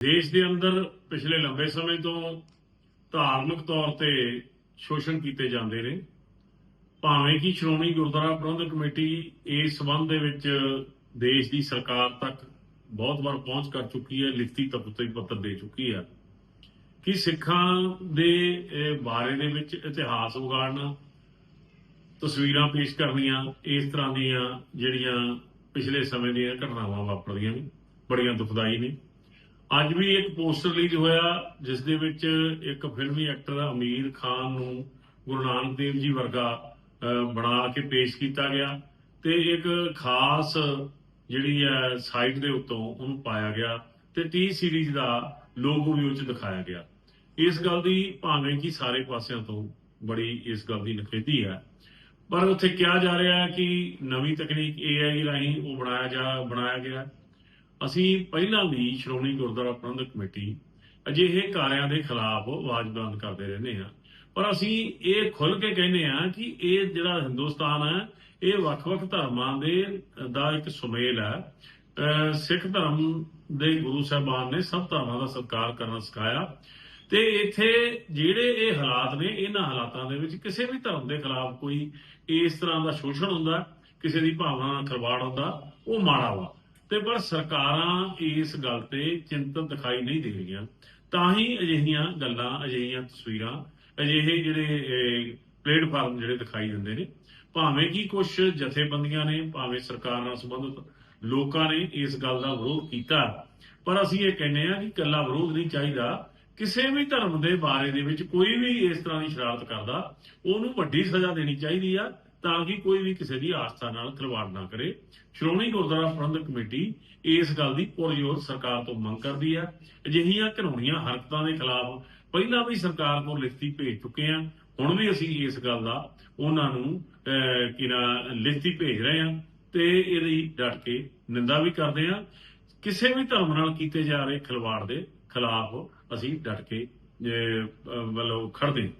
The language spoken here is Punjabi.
ਦੇਸ਼ ਦੇ ਅੰਦਰ ਪਿਛਲੇ ਲੰਬੇ ਸਮੇਂ ਤੋਂ ਧਾਰਮਿਕ ਤੌਰ ਤੇ ਸ਼ੋਸ਼ਣ ਕੀਤੇ ਜਾਂਦੇ ਨੇ। ਭਾਵੇਂ ਕਿ ਸ਼੍ਰੋਮਣੀ ਗੁਰਦੁਆਰਾ ਪ੍ਰਬੰਧਕ ਕਮੇਟੀ ਇਸ ਸਬੰਧ ਦੇ ਵਿੱਚ ਦੇਸ਼ ਦੀ ਸਰਕਾਰ ਤੱਕ ਬਹੁਤ ਵਾਰ ਪਹੁੰਚ ਕਰ ਚੁੱਕੀ ਹੈ, ਲਿਖਤੀ ਤਪਤੀ ਪੱਤਰ ਦੇ ਚੁੱਕੀ ਹੈ ਕਿ ਸਿੱਖਾਂ ਦੇ ਬਾਰੇ ਦੇ ਵਿੱਚ ਇਤਿਹਾਸ ਉਗਾੜਨਾ ਤਸਵੀਰਾਂ ਪੇਸ਼ ਕਰਨੀਆਂ, ਇਸ ਤਰ੍ਹਾਂ ਦੀਆਂ ਜਿਹੜੀਆਂ ਪਿਛਲੇ ਸਮੇਂ ਦੀਆਂ ਘਟਨਾਵਾਂ ਵਾਪਰਦੀਆਂ ਨੇ, ਬੜੀਆਂ ਦੁਖਦਾਈ ਨੇ। ਅੱਜ ਵੀ ਇੱਕ ਪੋਸਟਰ ਰਿਲੀਜ਼ ਹੋਇਆ, ਜਿਸ ਦੇ ਵਿੱਚ ਇੱਕ ਫਿਲਮੀ ਐਕਟਰ ਅਮੀਰ ਖਾਨ ਨੂੰ ਗੁਰੂ ਨਾਨਕ ਦੇਵ ਜੀ ਵਰਗਾ ਬਣਾ ਕੇ ਪੇਸ਼ ਕੀਤਾ ਗਿਆ ਤੇ ਇੱਕ ਖਾਸ ਜਿਹੜੀ ਹੈ ਸਾਈਟ ਦੇ ਉੱਤੋਂ ਉਹਨੂੰ ਪਾਇਆ ਗਿਆ ਤੇ ਟੀ ਸੀਰੀਜ਼ ਦਾ ਲੋਗੋ ਵੀ ਉਹ 'ਚ ਦਿਖਾਇਆ ਗਿਆ। ਇਸ ਗੱਲ ਦੀ ਭਾਵੇਂ ਕਿ ਸਾਰੇ ਪਾਸਿਆਂ ਤੋਂ ਬੜੀ ਇਸ ਗੱਲ ਦੀ ਨਖੇਦੀ ਹੈ, ਪਰ ਉੱਥੇ ਕਿਹਾ ਜਾ ਰਿਹਾ ਹੈ ਕਿ ਨਵੀਂ ਤਕਨੀਕ AI ਰਾਹੀਂ ਉਹ ਬਣਾਇਆ ਜਾ, ਬਣਾਇਆ ਗਿਆ। ਅਸੀਂ ਪਹਿਲਾਂ ਵੀ ਸ਼੍ਰੋਮਣੀ ਗੁਰਦੁਆਰਾ ਪ੍ਰਬੰਧਕ ਕਮੇਟੀ, ਅਜਿਹੇ ਕਾਰਿਆਂ ਦੇ ਖਿਲਾਫ ਆਵਾਜ਼ ਬੁਲੰਦ ਕਰਦੇ ਰਹਿੰਦੇ ਹਾਂ। ਪਰ ਅਸੀਂ ਇਹ ਖੁੱਲ ਕੇ ਕਹਿੰਦੇ ਹਾਂ ਕਿ ਇਹ ਜਿਹੜਾ ਹਿੰਦੁਸਤਾਨ ਹੈ, ਇਹ ਵੱਖ-ਵੱਖ ਧਰਮਾਂ ਦੇ ਦਾ ਇੱਕ ਸੁਮੇਲ ਹੈ। ਅਹ ਸਿੱਖ ਧਰਮ ਦੇ ਗੁਰੂ ਸਾਹਿਬਾਨ ਨੇ ਸਭ ਧਰਮਾਂ ਦਾ ਸਤਿਕਾਰ ਕਰਨਾ ਸਿਖਾਇਆ। ਤੇ ਇੱਥੇ ਜਿਹੜੇ ਇਹ ਹਾਲਾਤ ਨੇ, ਇਹਨਾਂ ਹਾਲਾਤਾਂ ਦੇ ਵਿੱਚ ਕਿਸੇ ਵੀ ਧਰਮ ਦੇ ਖਿਲਾਫ ਕੋਈ ਇਸ ਤਰ੍ਹਾਂ ਦਾ ਸ਼ੋਸ਼ਣ ਹੁੰਦਾ, ਕਿਸੇ ਦੀ ਭਾਵਨਾ ਨਾਲ ਖਰਵਾੜ ਹੁੰਦਾ, ਉਹ ਮਾੜਾ ਵਾ। ਤੇ ਪਰ ਸਰਕਾਰਾਂ ਇਸ ਗੱਲ ਤੇ ਚਿੰਤਨ ਦਿਖਾਈ ਨਹੀਂ ਦੇ ਰਹੀਆਂ। ਤਾਂ ਹੀ ਅਜਿਹੀਆਂ ਗੱਲਾਂ, ਅਜਿਹੀਆਂ ਤਸਵੀਰਾਂ, ਅਜਿਹੇ ਜਿਹੜੇ ਪਲੇਟਫਾਰਮ ਜਿਹੜੇ ਦਿਖਾਈ ਦਿੰਦੇ ਨੇ। ਭਾਵੇਂ ਕਿ ਕੁਝ ਜਥੇਬੰਦੀਆਂ ਨੇ, ਭਾਵੇਂ ਸਰਕਾਰ ਨਾਲ ਸੰਬੰਧਿਤ ਲੋਕਾਂ ਨੇ ਇਸ ਗੱਲ ਦਾ ਵਿਰੋਧ ਕੀਤਾ। ਪਰ ਅਸੀਂ ਇਹ ਕਹਿੰਦੇ ਆ ਕਿ ਇਕੱਲਾ ਵਿਰੋਧ ਨਹੀਂ ਚਾਹੀਦਾ। ਕਿਸੇ ਵੀ ਧਰਮ ਦੇ ਬਾਰੇ ਦੇ ਵਿੱਚ ਕੋਈ ਵੀ ਇਸ ਤਰ੍ਹਾਂ ਦੀ ਸ਼ਰਾਰਤ ਕਰਦਾ, ਉਹਨੂੰ ਵੱਡੀ ਸਜ਼ਾ ਦੇਣੀ ਚਾਹੀਦੀ ਆ। ਤਾਂ ਕਿ ਕੋਈ ਵੀ ਕਿਸੇ ਦੀ ਆਸਥਾ ਨਾਲ ਖਿਲਵਾੜ ਨਾ ਕਰੇ। ਸ਼੍ਰੋਮਣੀ ਗੁਰਦੁਆਰਾ ਪ੍ਰਬੰਧਕ ਕਮੇਟੀ ਇਸ ਗੱਲ ਦੀ ਪੁਰਜ਼ੋਰ ਸਰਕਾਰ ਤੋਂ ਮੰਗ ਕਰਦੀ ਹੈ। ਅਜਿਹੀਆਂ ਘਿਨਾਉਣੀਆਂ ਹਰਕਤਾਂ ਦੇ ਖਿਲਾਫ ਪਹਿਲਾਂ ਵੀ ਸਰਕਾਰ ਕੋਲ ਲਿਖਤੀ ਭੇਜ ਚੁੱਕੇ ਹਾਂ। ਹੁਣ ਵੀ ਅਸੀਂ ਇਸ ਗੱਲ ਦਾ ਉਹਨਾਂ ਨੂੰ ਅਹ, ਲਿਖਤੀ ਭੇਜ ਰਹੇ ਹਾਂ ਤੇ ਇਹਦੀ ਡਟ ਕੇ ਨਿੰਦਾ ਵੀ ਕਰਦੇ ਹਾਂ। ਕਿਸੇ ਵੀ ਧਰਮ ਨਾਲ ਕੀਤੇ ਜਾ ਰਹੇ ਖਿਲਵਾੜ ਦੇ ਖਿਲਾਫ ਅਸੀਂ ਡਟ ਕੇ ਅਹ, ਵੱਲੋਂ ਖੜਦੇ ਹਾਂ।